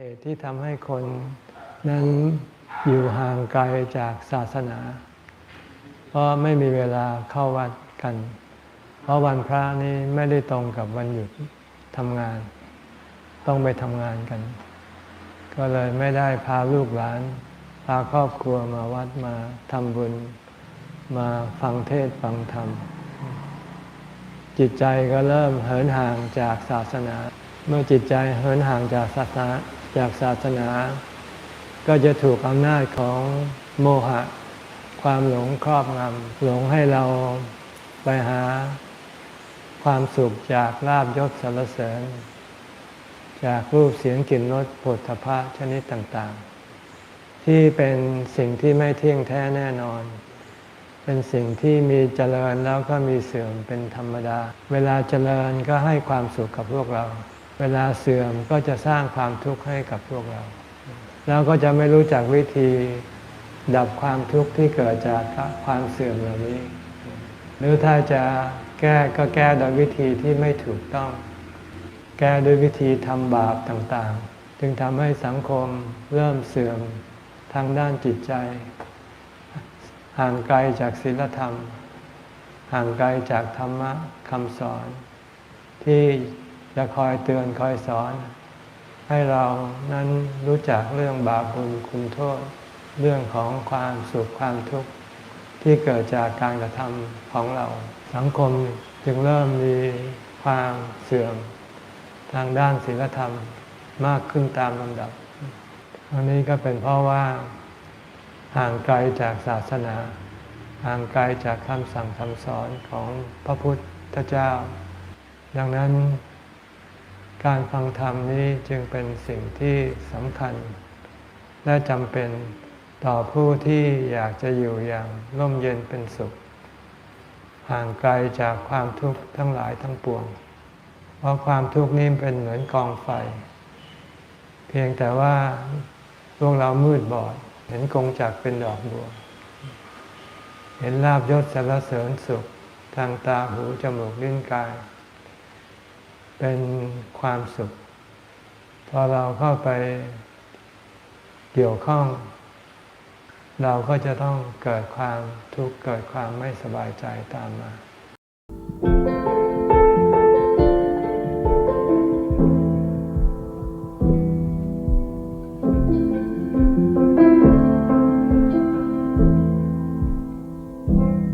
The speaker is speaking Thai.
เหตุที่ทำให้คนนั้นอยู่ห่างไกลจากศาสนา เพราะไม่มีเวลาเข้าวัดกัน เพราะวันพระนี้ไม่ได้ตรงกับวันหยุดทำงาน ต้องไปทำงานกัน ก็เลยไม่ได้พาลูกหลาน พาครอบครัวมาวัดมาทำบุญ มาฟังเทศฟังธรรม จิตใจก็เริ่มเหินห่างจากศาสนา เมื่อจิตใจเหินห่างจากศาสนา จากศาสนา ก็จะถูกอำนาจของโมหะ ความหลงครอบงำหลงให้เราไปหาความสุขจากลาบยศสรรเสริญ จากรูปเสียงกลิ่นรสผลทพะชนิดต่างๆ ที่เป็นสิ่งที่ไม่เที่ยงแท้แน่นอน เป็นสิ่งที่มีเจริญแล้วก็มีเสื่อมเป็นธรรมดา เวลาเจริญก็ให้ความสุขกับพวกเรา เวลาเสื่อมก็จะสร้างความทุกข์ให้กับพวกเรา แล้วก็จะไม่รู้จักวิธีดับความทุกข์ที่เกิดจากความเสื่อมเหล่านี้ หรือถ้าจะแก้ก็แก้โดยวิธีที่ไม่ถูกต้อง แก้ด้วยวิธีทำบาปต่างๆ จึงทำให้สังคมเริ่มเสื่อมทางด้านจิตใจ ห่างไกลจากศีลธรรม ห่างไกลจากธรรมะคำสอนที่ จะคอยเตือนคอยสอน ให้เรานั้นรู้จักเรื่องบาปบุญคุณโทษ เรื่องของความสุขความทุกข์ที่เกิดจากการกระทำของเรา สังคมจึงเริ่มมีความเสื่อมทางด้านศีลธรรมมากขึ้นตามลำดับอันนี้ก็เป็นเพราะว่าห่างไกลจากศาสนา ห่างไกลจากคำสั่งคำสอนของพระพุทธเจ้า ดังนั้น การฟังธรรมนี้จึงเป็นสิ่งที่สำคัญ และจำเป็นต่อผู้ที่อยากจะอยู่อย่างร่มเย็นเป็นสุข ห่างไกลจากความทุกข์ทั้งหลายทั้งปวง เพราะความทุกข์นี้เป็นเหมือนกองไฟ เพียงแต่ว่าพวกเรามืดบอด เห็นกงจักเป็นดอกบัว เห็นลาบยศสรรเสริญสุข ทางตาหูจมูกลิ้นกาย เป็นความสุข พอเราเข้าไปเกี่ยวข้อง เราก็จะต้องเกิดความทุกข์เกิดความไม่สบายใจตามมา